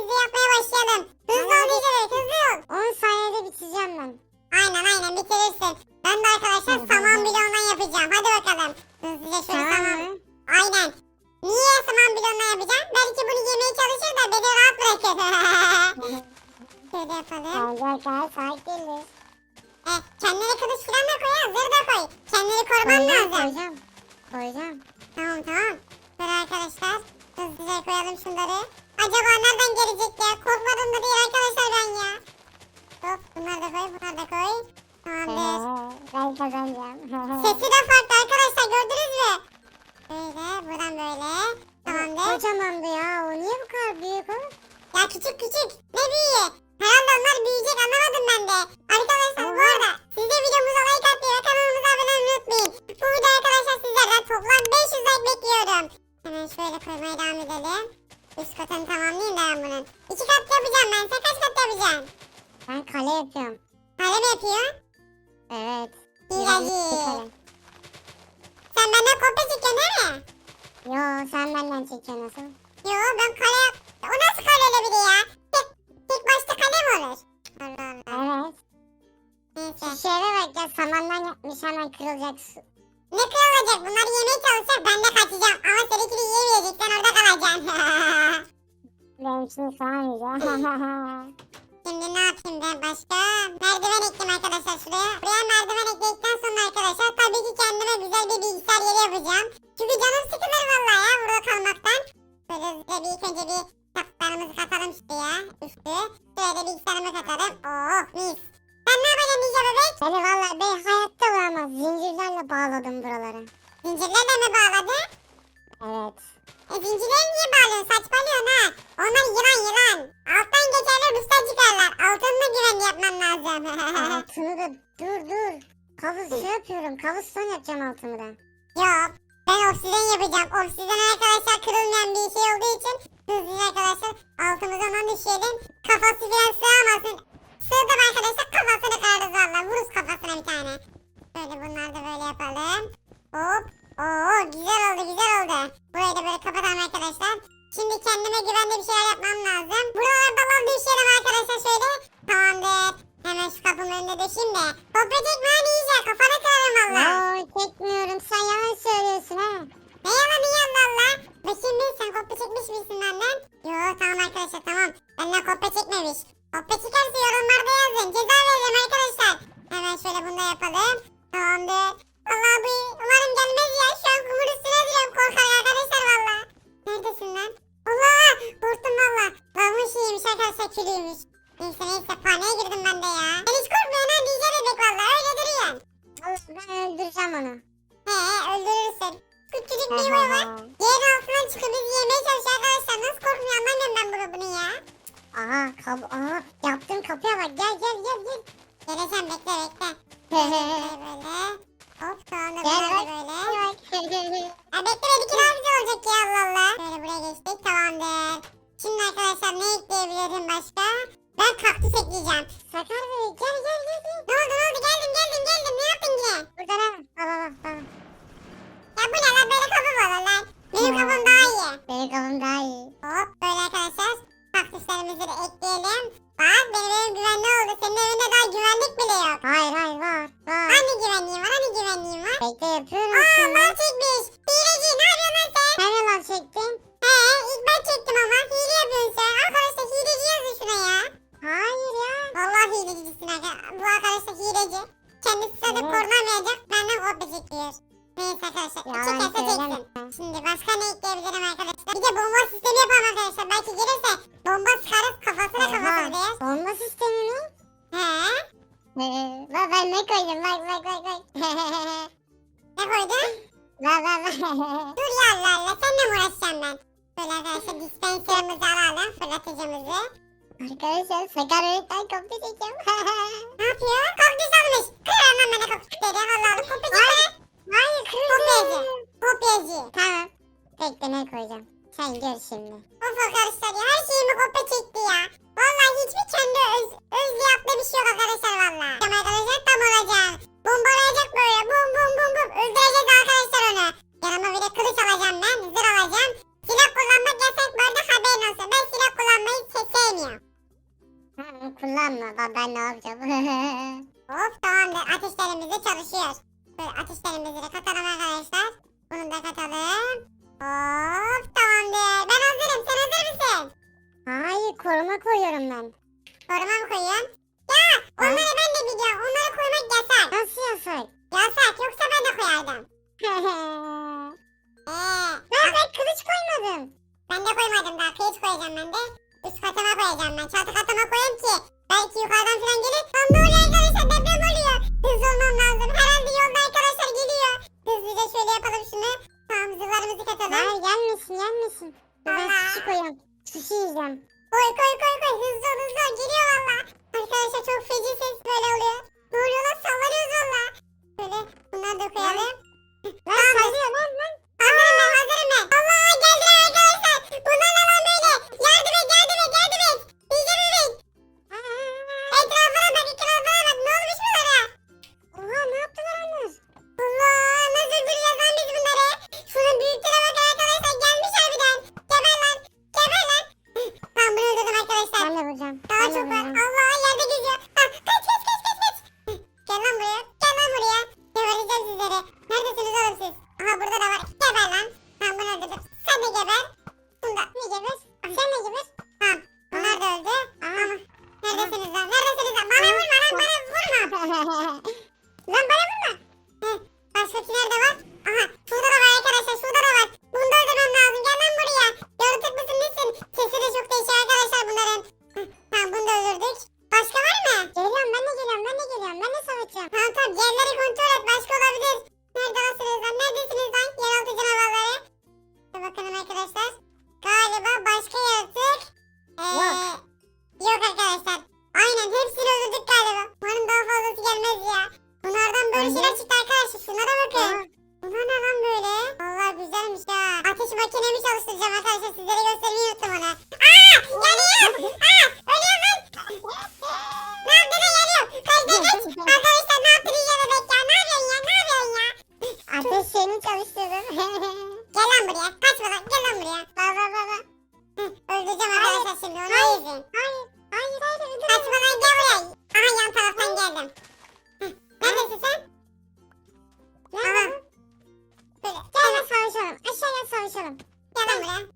biz de yapmaya başlayalım. Hızlı ol bebek hızlı ol. 10 saniyede bitireceğim ben. Aynen aynen bitirirsin. Ben de arkadaşlar hı. saman bloğundan yapacağım. Hadi bakalım. Hızlıca şöyle Tamam saman. mı? Aynen. Niye saman bloğundan yapacağım? Belki bunu yemeye çalışır da beni rahat bırakır. Şöyle yapalım. Gelir. E, kendine kılıç falan da koy ya. Zırh da koy. Kendini koruman Koyacağım lazım. koyacağım. Koyacağım. Tamam tamam. Böyle arkadaşlar. Hızlıca koyalım şunları. Acaba nereden gelecek ya? Korkmadım da değil arkadaşlar ben ya. Hop bunları da koy bunları da koy. Tamamdır. ben kazanacağım. Sesi de farklı arkadaşlar gördünüz mü? Böyle buradan böyle. Tamamdır. Kocamandı ya. O niye bu kadar büyük o? Ya küçük küçük. Ne büyüğü? Herhalde onlar büyüyecek anlamadım ben de. Arkadaşlar Katını tamamlayayım da ben bunun. İki kat yapacağım ben. Sen kaç kat yapacaksın? Ben kale yapıyorum. Kale mi yapıyorsun? Evet. Kale. Sen benden kopya çekiyorsun değil mi? Yo sen benden çekiyorsun nasıl? Yo ben kale. O nasıl kale de ya? Tek, tek başta kale mi olur? Allah Allah. Evet. Neyse. Şu şeye bak ya samandan yapmış hemen kırılacak su. Ne kırılacak? Bunları yemeye çalışacak. Ben de kaçacağım. Ama seninkini yiyemeyecek. Sen orada kalacaksın. Benim için sağmayacağım. Şimdi ne yapayım ben başka? Merdiven ektim arkadaşlar şuraya. Buraya merdiven ekledikten sonra arkadaşlar tabii ki kendime güzel bir bilgisayar yeri yapacağım. Çünkü canım sıkılır vallahi ya burada kalmaktan. Böyle hızlıca bir ilk önce bir kitaplarımızı katalım şuraya. Üstü. Şuraya da bilgisayarımı katalım. Oh mis. Sen ne yapacaksın Ninja bebek? Beni valla ben hayatta vuramaz. Zincirlerle bağladım buraları. Zincirlerle mi bağladı? Evet. E zincirleri niye bağlıyorsun? Saçmalıyorsun ha. Onlar yılan yılan. Alttan geçerler üstten çıkarlar. Altınına güven yapman lazım. Altını da dur dur. Kavus şey yapıyorum. Kavus son yapacağım altımı da. Yok. Ben obsiden yapacağım. Obsiden arkadaşlar kırılmayan bir şey olduğu için hızlıca arkadaşlar altımıza ondan düşürelim. Kafası falan sığamasın. Sığdım arkadaşlar kafasını kırarız valla. Vururuz kafasına bir tane. Böyle bunları da böyle yapalım. Hop. Oo güzel oldu güzel oldu. Burayı da böyle kapatalım arkadaşlar. Şimdi kendime güvenli bir şeyler yapmam lazım. Buralarda lav düşelim arkadaşlar şöyle. Tamamdır. Hemen şu kapımın önüne düşeyim de. Kopya çekme hani iyice kafana kırarım valla. Yo çekmiyorum. Kap aha yaptığım kapıya bak. Gel gel gel gel. Geleceğim bekle bekle. Böyle böyle. Hop sonra Gel böyle böyle. Ya bekle benimki daha güzel olacak ya Allah Allah. Böyle buraya geçtik tamamdır. Şimdi arkadaşlar ne ekleyebilirim başka? Ben kaktüs ekleyeceğim. Sakar bebek gel gel gel Senin evinde daha güvenlik bile yok. Hayır hayır var var. Hani güvenliğim var hani güvenliğim var. Bekle yapıyorum Aa şimdi. mal çekmiş. Hileci ne yapıyorsun lan sen? Sen yalan çektin. He ilk ben çektim ama hile yapıyorsun sen. Arkadaşlar hileci yazın şuna ya. Hayır ya. Vallahi hilecisin arkadaşlar. Bu arkadaşlar hileci. Kendisi zaten Evet. korunamayacak. Benden kopya çekiyor. Neyse arkadaşlar. Yalan Çekerse söyleme. Şimdi başka ne ekleyebilirim arkadaşlar? Bir de bomba sistemi yapalım arkadaşlar. Belki gelirse bomba sıkarız kafasına Oha. kafasına diye. Bomba sistemi mi? He. Bak ben ne koydum bak bak bak bak. Ne koydun? Bak bak bak. Dur ya Allah Allah. Seninle mi uğraşacağım ben? Böyle arkadaşlar dispenserimizi alalım. Fırlatıcımızı. Arkadaşlar Sakar bebekten kopya çekeceğim. Ne yapıyor? Kaktüs almış. Kır hemen bana kaktüsleri. Allah Allah. Kopyacı mı? Hayır Kopyacı. kırıldı. Kopyacı. Tamam. Bekle ne koyacağım. Sen gör şimdi. Of arkadaşlar ya. Her şeyimi kopya çekti ya. Vallahi hiçbir kendi öz, özlü yaptığı bir şey yok arkadaşlar valla. Tamam arkadaşlar tam olacak. Bombalayacak böyle bum bum bum bum. Öldürecek arkadaşlar onu. Yanıma bir de kılıç alacağım ben. Zırh alacağım. Silah kullanmak yasak bu arada haberin olsun. Ben silah kullanmayı sevmiyorum. Ha, kullanma. Ben ne yapacağım? Hop tamamdır. Ateşlerimiz de çalışıyor. Böyle ateşlerimizi de katalım arkadaşlar. Bunu da katalım. Hop tamamdır. Ben hazırım. Sen hazır mısın? Hayır koruma koyuyorum ben. Koruma mı koyuyorsun? Ya onları ha? ben de biliyorum. Onları koymak yasak. Nasıl yasak? Yasak yoksa ben de koyardım. Eee. Ben, ben kılıç koymadım. Ben de koymadım daha. Kılıç koyacağım ben de. Üst katama koyacağım ben. Çatı katama koyayım ki belki yukarıdan falan gelir. geber. Bunda. Ne geber? konuşalım. Gel lan buraya.